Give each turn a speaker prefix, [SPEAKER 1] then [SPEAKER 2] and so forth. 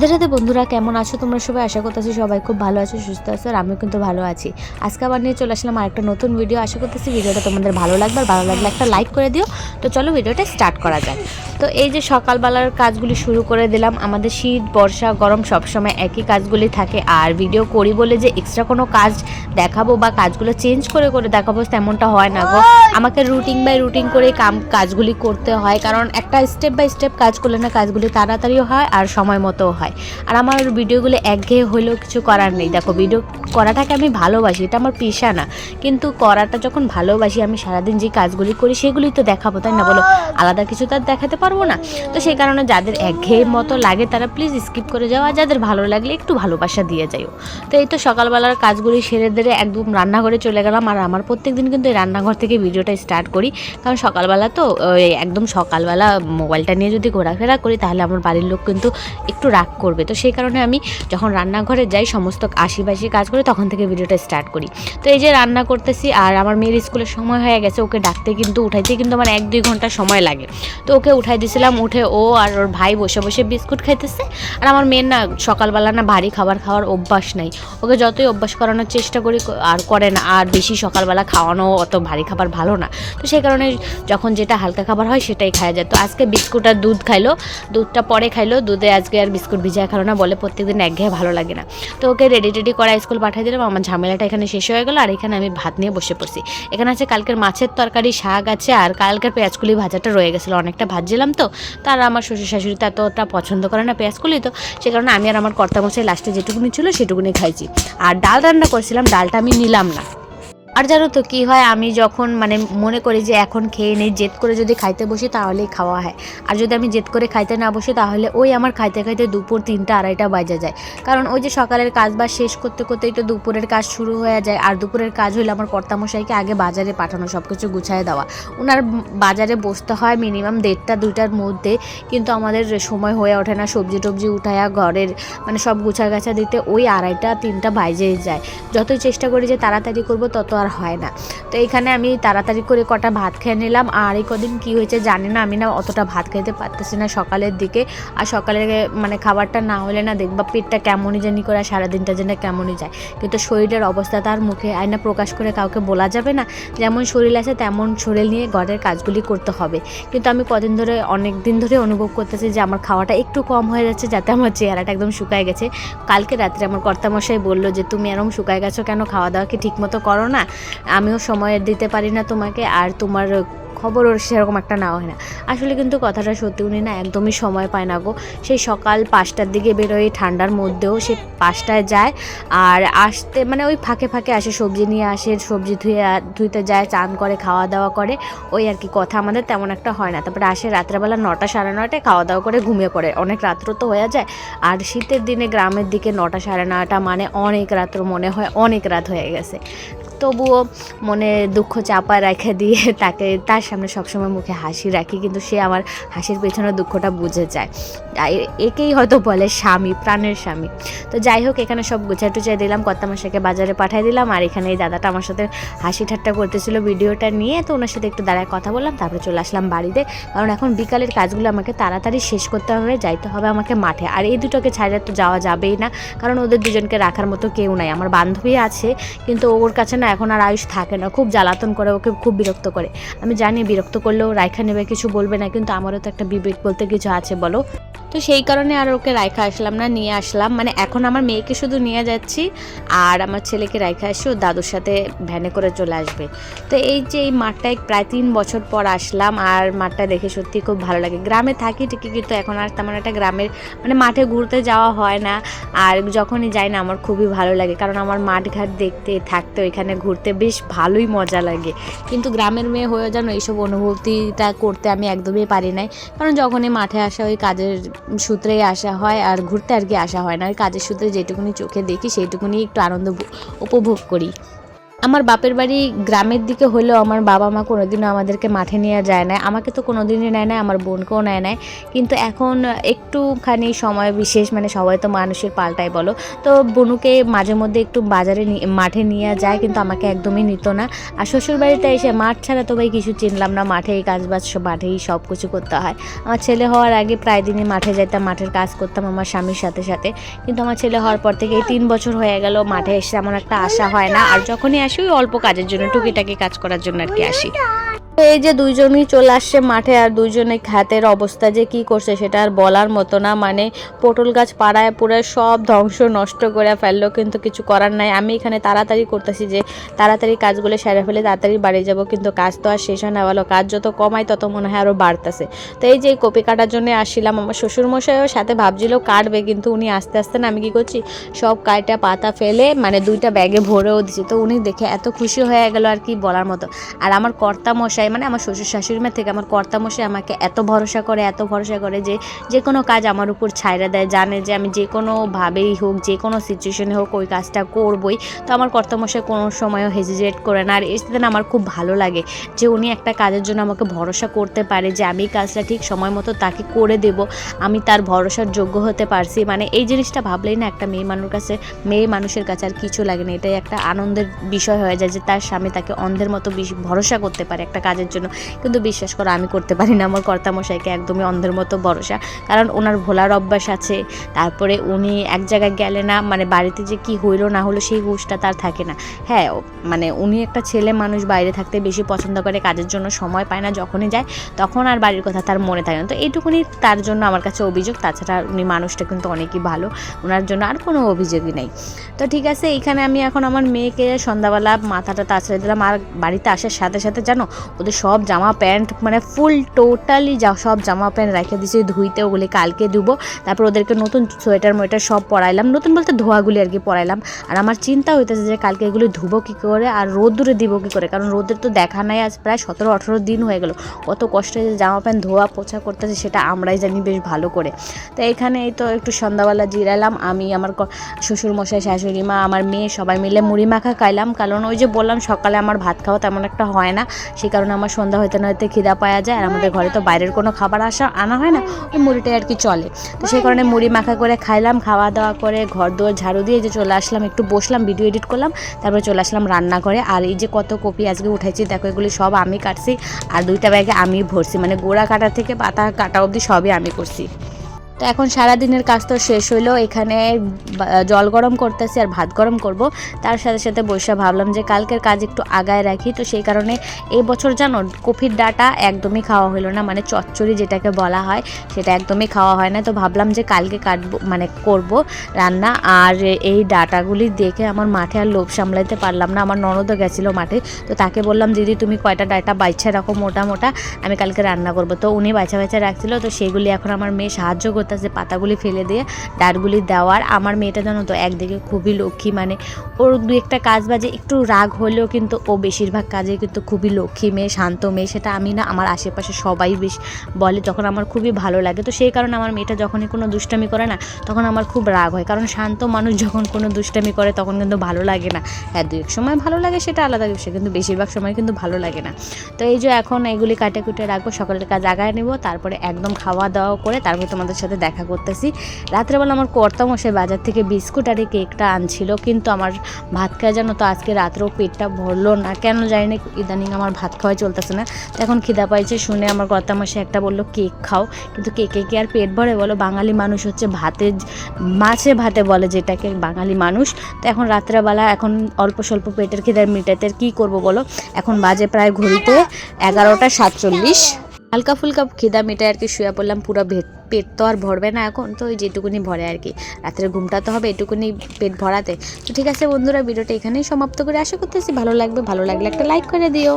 [SPEAKER 1] রাধে রাধে বন্ধুরা কেমন আছো? তোমরা সবাই আশা করতেছি সবাই খুব ভালো আছো সুস্থ আছো আর আমিও কিন্তু ভালো আছি। আজকে আবার নিয়ে চলে আসলাম আরেকটা নতুন ভিডিও আশা করতেছি ভিডিওটা তোমাদের ভালো লাগবে আর ভালো লাগলে একটা লাইক করে দিও। তো চলো ভিডিওটা স্টার্ট করা যাক। তো এই যে সকালবেলার কাজগুলি শুরু করে দিলাম আমাদের শীত বর্ষা গরম সবসময় একই কাজগুলি থাকে। আর ভিডিও করি বলে যে এক্সট্রা কোনো কাজ দেখাবো বা কাজগুলো চেঞ্জ করে করে দেখাবো তেমনটা হয় না গো। আমাকে রুটিন বাই রুটিন করে কাম কাজগুলি করতে হয়। কারণ একটা স্টেপ বাই স্টেপ কাজ করলে না কাজগুলি তাড়াতাড়িও হয় আর সময় মতোও হয়। আর আমার ভিডিওগুলো একঘেয়ে হলেও কিছু করার নেই। দেখো, ভিডিও করাটাকে আমি ভালোবাসি, এটা আমার পেশা না। কিন্তু করাটা যখন ভালোবাসি, আমি সারাদিন যে কাজগুলি করি সেগুলি তো দেখাবো, তাই না বলো? আলাদা কিছু তো আর দেখাতে পারব না। তো সেই কারণে যাদের একঘেয়ে মতো লাগে, তারা প্লিজ স্কিপ করে যাও আর যাদের ভালো লাগলে একটু ভালোবাসা দিয়ে যাও তো এই তো সকালবেলার কাজগুলি সেরে দেরে একদম রান্নাঘরে চলে গেলাম। আর আমার প্রত্যেক দিন কিন্তু এই রান্নাঘর থেকে ভিডিওটা স্টার্ট করি। কারণ সকালবেলা তো একদম সকালবেলা মোবাইলটা নিয়ে যদি ঘোরাফেরা করি, তাহলে আমার বাড়ির লোক কিন্তু একটু রাগ করবে। তো সেই কারণে আমি যখন রান্নাঘরে যাই, সমস্ত আশিবাসি কাজ করে, তখন থেকে ভিডিওটা স্টার্ট করি। তো এই যে রান্না করতেছি, আর আমার মেয়ের স্কুলের সময় হয়ে গেছে, ওকে ডাকতে কিন্তু উঠাইতে কিন্তু আমার এক দুই ঘণ্টা সময় লাগে। তো ওকে উঠাই দিয়েছিলাম উঠে ও আর ওর ভাই বসে বসে বিস্কুট খাইতেছে। আর আমার মেয়ের না সকালবেলা না ভারী খাবার খাওয়ার অভ্যাস নাই। ওকে যতই অভ্যাস করানোর চেষ্টা করি আর করে না, আর বেশি সকালবেলা খাওয়ানো অত ভারী খাবার ভালো না। তো সেই কারণে যখন যেটা হালকা খাবার হয়, সেটাই খাওয়া যায়। তো আজকে বিস্কুট আর দুধ খাইলো, দুধটা পরে খাইলো, দুধে আজকে আর বিস্কুট ভিজায় খালো না বলে প্রত্যেকদিন একঘেয়ে ভালো লাগে না। তো ওকে রেডি টেডি করা স্কুল পাঠিয়ে দিলাম, আমার ঝামেলাটা এখানে শেষ হয়ে গেলো, আর এখানে আমি ভাত নিয়ে বসে পড়ছি। এখানে আছে কালকের মাছের তরকারি, শাক আছে, আর কালকের পেঁয়াজকুলি ভাজাটা রয়ে গেছিল, অনেকটা ভাজছিলাম তো। তার আমার শ্বশুর শাশুড়ি তো এতটা পছন্দ করে না পেঁয়াজকুলি তো, সে কারণে আমি আর আমার কর্তামশাই লাস্টে যেটুকুনি ছিল সেটুকুনি খাইছি। আর ডাল রান্না করেছিলাম, ডালটা আমি নিলাম না। আর জানো তো কী হয়, আমি যখন মানে মনে করি যে এখন খেয়ে নেই, জেদ করে যদি খাইতে বসি তাহলেই খাওয়া হয়। আর যদি আমি জেদ করে খাইতে না বসি তাহলে ওই আমার খাইতে খাইতে দুপুর তিনটা আড়াইটা বাজে যায়। কারণ ওই যে সকালের কাজ বা শেষ করতে করতেই তো দুপুরের কাজ শুরু হয়ে যায়। আর দুপুরের কাজ হলে আমার কর্তামশাইকে আগে বাজারে পাঠানো সব কিছু গুছায় দেওয়া। ওনার বাজারে বসতে হয় মিনিমাম দেড়টা, দুইটার মধ্যে। কিন্তু আমাদের সময় হয়ে ওঠে না, সবজি টবজি উঠায়া ঘরের মানে সব গুছা গাছা দিতে ওই আড়াইটা, তিনটা বাজেই যায়। যতই চেষ্টা করি যে তাড়াতাড়ি করব, তত আর হয় না। তো এখানে আমি তাড়াতাড়ি করে কটা ভাত খেয়ে নিলাম। আর এই কদিন কী হয়েছে জানি না, আমি না অতটা ভাত খেতে পারতেছি না সকালের দিকে। আর সকালে মানে খাবারটা না হলে না দেখবা পেটটা কেমনই জানি করে আর সারাদিনটা যেন কেমনই যায়। কিন্তু শরীরের অবস্থা তার মুখে আয়না প্রকাশ করে কাউকে বলা যাবে না। যেমন শরীর আছে, তেমন শরীর নিয়ে ঘরের কাজগুলি করতে হবে। কিন্তু আমি কদিন ধরে, অনেক দিন ধরে অনুভব করতেছি যে আমার খাওয়াটা একটু কম হয়ে যাচ্ছে, যাতে আমার চেহারাটা একদম শুকায় গেছে। কালকে রাত্রে আমার কর্তামশাই বলল যে, তুমি এরকম শুকায় গেছো কেন? খাওয়া দাওয়া কি ঠিক মতো করো না? আমিও সময় দিতে পারি না তোমাকে, আর তোমার খবরও সেরকম একটা নেওয়া হয় না। আসলে কিন্তু কথাটা সত্যি উনি না একদমই সময় পায় না গো। সেই সকাল পাঁচটার দিকে বেরোয়, ঠান্ডার মধ্যেও সে পাঁচটায় যায়, আর আসতে মানে ওই ফাঁকে ফাঁকে আসে, সবজি নিয়ে আসে, সবজি ধুয়ে, ধুইতে যায়, চান করে খাওয়া দাওয়া করে, ওই আর কি কথা আমাদের তেমন একটা হয় না। তারপরে আসে রাত্রেবেলা নটা সাড়ে নটায় খাওয়া দাওয়া করে ঘুমিয়ে পড়ে। অনেক রাত্র তো হয়ে যায়, আর শীতের দিনে গ্রামের দিকে নটা সাড়ে নটা মানে অনেক রাত্র মনে হয় অনেক রাত হয়ে গেছে। তবুও মনে দুঃখ চাপা রেখে দিয়ে তাকে, তার সামনে সবসময় মুখে হাসি রাখি, কিন্তু সে আমার হাসির পেছনে দুঃখটা বুঝে যায়। একেই হয়তো বলে স্বামী, প্রাণের স্বামী। তো যাই হোক, এখানে সব গুছাই টুচাই দিলাম কর্তামশাকে বাজারে পাঠিয়ে দিলাম, আর এখানে এই দাদাটা আমার সাথে হাসি ঠাট্টা করতেছিল ভিডিওটা নিয়ে। তো ওনার সাথে একটু দাঁড়ায় কথা বললাম, তারপরে চলে আসলাম বাড়িতে। কারণ এখন বিকালের কাজগুলো আমাকে তাড়াতাড়ি শেষ করতে হবে, যাইতে হবে আমাকে মাঠে। আর এই দুটোকে ছাড়া তো যাওয়া যাবেই না, কারণ ওদের দুজনকে রাখার মতো কেউ নাই। আমার বান্ধবী আছে, কিন্তু ওর কাছে না এখন আর আয়ুষ থাকে না, খুব জ্বালাতন করে ওকে, খুব বিরক্ত করে। আমি জানি বিরক্ত করলেও রায়খা নেবে, কিছু বলবে না, কিন্তু আমারও তো একটা বিবেক বলতে কিছু আছে, বলো। তো সেই কারণে আর ওকে রাইখা আসলাম না, নিয়ে আসলাম। মানে এখন আমার মেয়েকে শুধু নিয়ে যাচ্ছি আর আমার ছেলেকে রাইখা এসে ও দাদুর সাথে ভ্যানে করে চলে আসবে। তো এই যে এই মাঠটায় প্রায় তিন বছর পর আসলাম আর মাঠটা দেখে সত্যি খুব ভালো লাগে। গ্রামে থাকি ঠিকই, কিন্তু এখন আর তেমন একটা গ্রামের মানে মাঠে ঘুরতে যাওয়া হয় না। আর যখনই যাই না, আমার খুবই ভালো লাগে। কারণ আমার মাঠঘাট দেখতে, থাকতে, ওইখানে ঘুরতে বেশ ভালোই মজা লাগে। কিন্তু গ্রামের মেয়ে হয়ে যেন এইসব অনুভূতিটা করতে আমি একদমই পারি নাই। কারণ যখনই মাঠে আসা ওই কাজের সূত্রেই আসা হয় আর ঘুরতে আর কি আসা হয় না। ওই কাজের সূত্রে যেটুকুনি চোখে দেখি সেইটুকুনি একটু আনন্দ উপভোগ করি। আমার বাপের বাড়ি গ্রামের দিকে হলেও আমার বাবা মা কোনোদিনও আমাদেরকে মাঠে নিয়ে যায় না আমাকে তো কোনোদিনই নেয় না আমার বোনকেও নেয় না কিন্তু এখন একটুখানি সময় বিশেষ মানে সবাই তো মানুষের পাল্টাই বলো। তো বনুকে মাঝে মধ্যে একটু বাজারে মাঠে নিয়ে যায়, কিন্তু আমাকে একদমই নিত না। আর শ্বশুর বাড়িতে এসে মাঠ ছাড়া তো ভাই কিছু চিনলাম না মাঠেই কাজ বাজ মাঠেই সব কিছু করতে হয়। আমার ছেলে হওয়ার আগে প্রায় দিনই মাঠে যেতাম মাঠের কাজ করতাম আমার স্বামীর সাথে সাথে। কিন্তু আমার ছেলে হওয়ার পর থেকে এই তিন বছর হয়ে গেল মাঠে এসে এমন একটা আশা হয় না। আর যখনই আসি ওই অল্প কাজের জন্য টুকিটাকি কাজ করার জন্য আর কি আসি। তো এই যে দুইজনই চলে আসছে মাঠে আর দুইজনে খাতের অবস্থা যে কি করছে সেটা আর বলার মতো না। মানে পটল গাছ পাড়ায় পুরো সব ধ্বংস নষ্ট করে ফেলল, কিন্তু কিছু করার নাই। আমি এখানে তাড়াতাড়ি করতেছি যে তাড়াতাড়ি কাজগুলো সেরে ফেলে তাড়াতাড়ি বাড়ি যাব, কিন্তু কাজ তো আর শেষ হয় না। বলো কাজ যত কমায় তত মনে হয় আরও বাড়তেছে। তো এই যে কপি কাটার জন্য আসছিলাম, আমার শ্বশুরমশাইও সাথে ভাবছিল কাটবে, কিন্তু উনি আস্তে আস্তে না, আমি কী করছি, সব কাইটা পাতা ফেলে মানে দুইটা ব্যাগে ভরেও দিচ্ছি তো উনি দেখে এত খুশি হয়ে গেল আর কি বলার মতো। আর আমার কর্তা মশাই মানে আমার শ্বশুর শাশুড়ি মা থেকে আমার কর্তা মশাই আমাকে এত ভরসা করে, এত ভরসা করে যে যে কোনো কাজ আমার উপর ছাইরা দেয়, জানে যে আমি যে কোনোভাবেই হোক, যে কোনো সিচুয়েশনে হোক ওই কাজটা করবই। তো আমার কর্তা মশাই কোনো সময়ও হেজিটেট করে না। আর এসে আমার খুব ভালো লাগে যে উনি একটা কাজের জন্য আমাকে ভরসা করতে পারে যে আমি কাজটা ঠিক সময় মতো তাকে করে দেব, আমি তার ভরসার যোগ্য হতে পারছি। মানে এই জিনিসটা ভাবলেই না একটা মেয়ে মানুষের কাছে, মেয়ে মানুষের কাছে আর কিছু লাগে না। এটাই একটা আনন্দের বিষয় হয়ে যায় যে তার স্বামী তাকে অন্ধের মতো ভরসা করতে পারে একটা কাজের জন্য। কিন্তু বিশ্বাস করো, আমি করতে পারি না। আমার কর্তামশাইকে একদমই অন্ধের মতো ভরসা। কারণ ওনার ভোলার অভ্যাস আছে। তারপরে উনি এক জায়গায় গেলে না মানে বাড়িতে যে কি হইল না হলো সেই হুঁশটা তার থাকে না। হ্যাঁ মানে উনি একটা ছেলে মানুষ, বাইরে থাকতে বেশি পছন্দ করে, কাজের জন্য সময় পায় না, যখনই যায়, তখন আর বাড়ির কথা তার মনে থাকে না। তো এইটুকুনি তার জন্য আমার কাছে অভিযোগ। তাছাড়া উনি মানুষটা কিন্তু অনেকই ভালো। ওনার জন্য আর কোনো অভিযোগই নেই। তো ঠিক আছে, এইখানে আমি এখন আমার মেয়েকে সন্ধ্যাবেলা মাথাটা তাছাড়া দিলাম। আর বাড়িতে আসার সাথে সাথে জানো, ওদের সব জামা প্যান্ট মানে ফুল টোটালি যা সব জামা প্যান্ট রেখে দিয়েছি, ধুইতে ওগুলি কালকে ধুবো। তারপর ওদেরকে নতুন সোয়েটার মোয়েটার সব পরাইলাম। নতুন বলতে ধোয়াগুলি আর কি পরাইলাম। আর আমার চিন্তা হইতেছে যে কালকে এগুলি ধুবো কী করে, আর রোদ্দুরে দিব কী করে? কারণ রোদের তো দেখা নাই, আজ প্রায় সতেরো, আঠেরো দিন হয়ে গেল। কত কষ্টে যে জামা প্যান্ট ধোয়া পোছা করতেছে, সেটা আমরাই জানি বেশ ভালো করে। তো এখানে এই তো একটু সন্ধ্যাবেলা জিরালাম আমি, আমার শ্বশুরমশাই, শাশুড়ি মা, আমার মেয়ে সবাই মিলে মুড়ি মাখা খাইলাম। কারণ ওই যে বললাম, সকালে আমার ভাত খাওয়া তেমন একটা হয় না। সেই কারণে আমার সন্ধ্যা হইতে না হইতে খিদা পাওয়া যায় আর আমাদের ঘরে তো বাইরের কোনো খাবার আসা আনা হয় না, ওই মুড়িটাই আর কি চলে। তো সেই কারণে মুড়ি মাখা করে খাইলাম, খাওয়া দাওয়া করে ঘর দুয়ার ঝাড়ু দিয়ে যে চলে আসলাম, একটু বসলাম ভিডিও এডিট করলাম, তারপরে চলে আসলাম রান্না করে আর এই যে কত কপি আজকে উঠেছি দেখো এগুলি সব আমি কাটছি, আর দুইটা ব্যাগে আমি ভরছি মানে গোড়া কাটা থেকে পাতা কাটা অবধি সবই আমি করছি। তো এখন সারা দিনের কাজ তো শেষ হইল, এখানে জল গরম করতেছি আর ভাত গরম করব। তার সাথে সাথে বৈশা ভাবলাম যে কালকের কাজ একটু আগায় রাখি, তো সেই কারণে এই বছর জানো, কফির ডাটা একদমই খাওয়া হলো না মানে চচ্চড়ি যেটাকে বলা হয়, সেটা একদমই খাওয়া হয় না। তো ভাবলাম যে কালকে কাটবো মানে করব রান্না, আর এই ডাটাগুলি দেখে আমার মাঠে আর লোভ সামলাইতে পারলাম না, আমার ননদও গেছিল মাঠে, তো তাকে বললাম, দিদি, তুমি কয়টা ডাটা বাইছা রাখো মোটা মোটা, আমি কালকে রান্না করব। তো উনি বাছা বাছা রাখছিল, তো সেগুলি এখন আমার মেয়ে সাহায্য করতেছে পাতাগুলি ফেলে দিয়ে ডাটগুলি দেওয়ার, আমার মেয়েটা জানো তো একদিকে খুবই লক্ষ্মী মানে ওর দু একটা কাজ বাজে, একটু রাগ হলেও কিন্তু ও বেশিরভাগ কাজে কিন্তু খুবই লক্ষ্মী মেয়ে, শান্ত মেয়ে, সেটা আমি না আমার আশেপাশে সবাই বেশ বলে তখন আমার খুবই ভালো লাগে। তো সেই কারণে আমার মেয়েটা যখনই কোনো দুষ্টামি করে না, তখন আমার খুব রাগ হয়, কারণ শান্ত মানুষ যখন কোনো দুষ্টামি করে, তখন কিন্তু ভালো লাগে না। হ্যাঁ দু এক সময় ভালো লাগে, সেটা আলাদা বিষয়, কিন্তু বেশিরভাগ সময় কিন্তু ভালো লাগে না। তো এই যে এখন এগুলি কাটে কুটে রাখব, সকালের কাজ আগায় নেব, তারপরে একদম খাওয়া দাওয়া করে, তারপরে তোমাদের সাথে দেখা করতেছি। রাত্রেবেলা আমার কর্তামশাই বাজার থেকে বিস্কুট আর কেকটা আনছিল, কিন্তু আমার ভাত খাওয়া যেন তো আজকে রাত্রেও পেটটা ভরলো না। কেন জানি না ইদানিং আমার ভাত খাওয়াই চলতেছে না। এখন খিদা পাইছে, শুনে আমার কর্তামশাই একটা বলল, কেক খাও। কিন্তু কেকে কি আর পেট ভরে বলো? বাঙালি মানুষ হচ্ছে ভাতে মাছে ভাতে বলে যেটাকে, বাঙালি মানুষ। তো এখন রাত্রেবেলা এখন অল্প স্বল্প পেটের খিদার মিটাতে কী করব বলো? এখন বাজে প্রায় ঘড়িতে এগারোটা সাতচল্লিশ। হালকা ফুলকা খিদা মেটে আর কি, শুয়ে পড়লাম, পুরো ভেট পেট তো আর ভরবে না এখন, তো ওই যেটুকুনি ভরে আর কি। রাত্রে ঘুমটা তো হবে, এটুকুনি পেট ভরাতে। তো ঠিক আছে বন্ধুরা, ভিডিওটা এখানেই সমাপ্ত করে আশা করতেছি ভালো লাগবে, ভালো লাগলে একটা লাইক করে দিও।